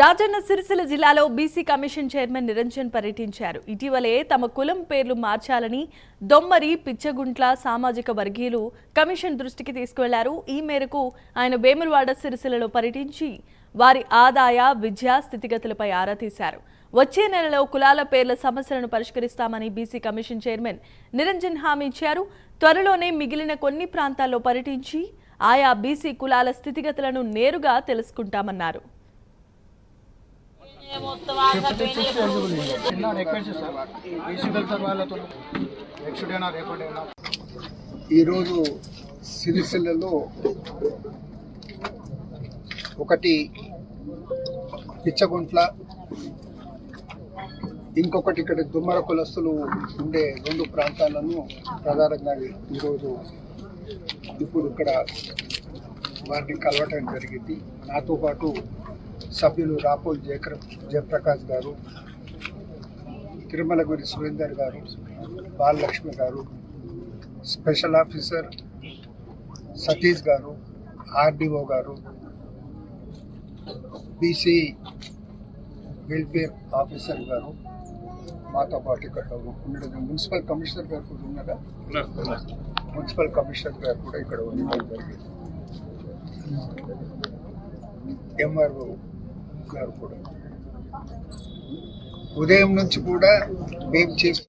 రాజన్న సిరిసిల్ల జిల్లాలో BC commission chairman Niranjan పర్యటించారు. ఇటీవలే తమ కులం పేర్లు మార్చాలని దొమ్మరి పిచ్చగుంట్ల సామాజిక వర్గీయులు కమిషన్ దృష్టికి తీసుకువెళ్ళారు. ఈ మేరకు ఆయన వేములవాడ సిరిసిల్లలో పర్యటించి వారి ఆదాయ విద్యా స్థితిగతులపై ఆరా తీశారు. వచ్చే నెలలో కులాల పేర్ల సమస్యలను పరిష్కరిస్తామని బీసీ కమిషన్ చైర్మన్ నిరంజన్ హామీ ఇచ్చారు. త్వరలోనే మిగిలిన కొన్ని ప్రాంతాల్లో పర్యటించి ఆయా బీసీ కులాల స్థితిగతులను నేరుగా తెలుసుకుంటామన్నారు. ఈరోజు సిరిసిల్లలో ఒకటి పిచ్చగుంట్ల ఇంకొకటి ఇక్కడ దుమ్మర కులస్తులు ఉండే రెండు ప్రాంతాలను ప్రధానంగా ఈరోజు ఇప్పుడు ఇక్కడ వారిని కలవటం జరిగింది. నాతో పాటు సభ్యులు రాపోల్ జయక్ర జయప్రకాష్ గారు తిరుమలగురి సురేందర్ గారు బాలలక్ష్మి గారు స్పెషల్ ఆఫీసర్ సతీష్ గారు ఆర్డీఓ గారు బీసీ వెల్ఫేర్ ఆఫీసర్ గారు మాతో పాటు ఇక్కడ ఉండడం. మున్సిపల్ కమిషనర్ గారు కూడా ఉన్నారా? మున్సిపల్ కమిషనర్ గారు కూడా ఇక్కడ ఉండడం జరిగింది. ఎంఆర్ఓ గారు కూడా. ఉదయం నుంచి కూడా మేము చేసి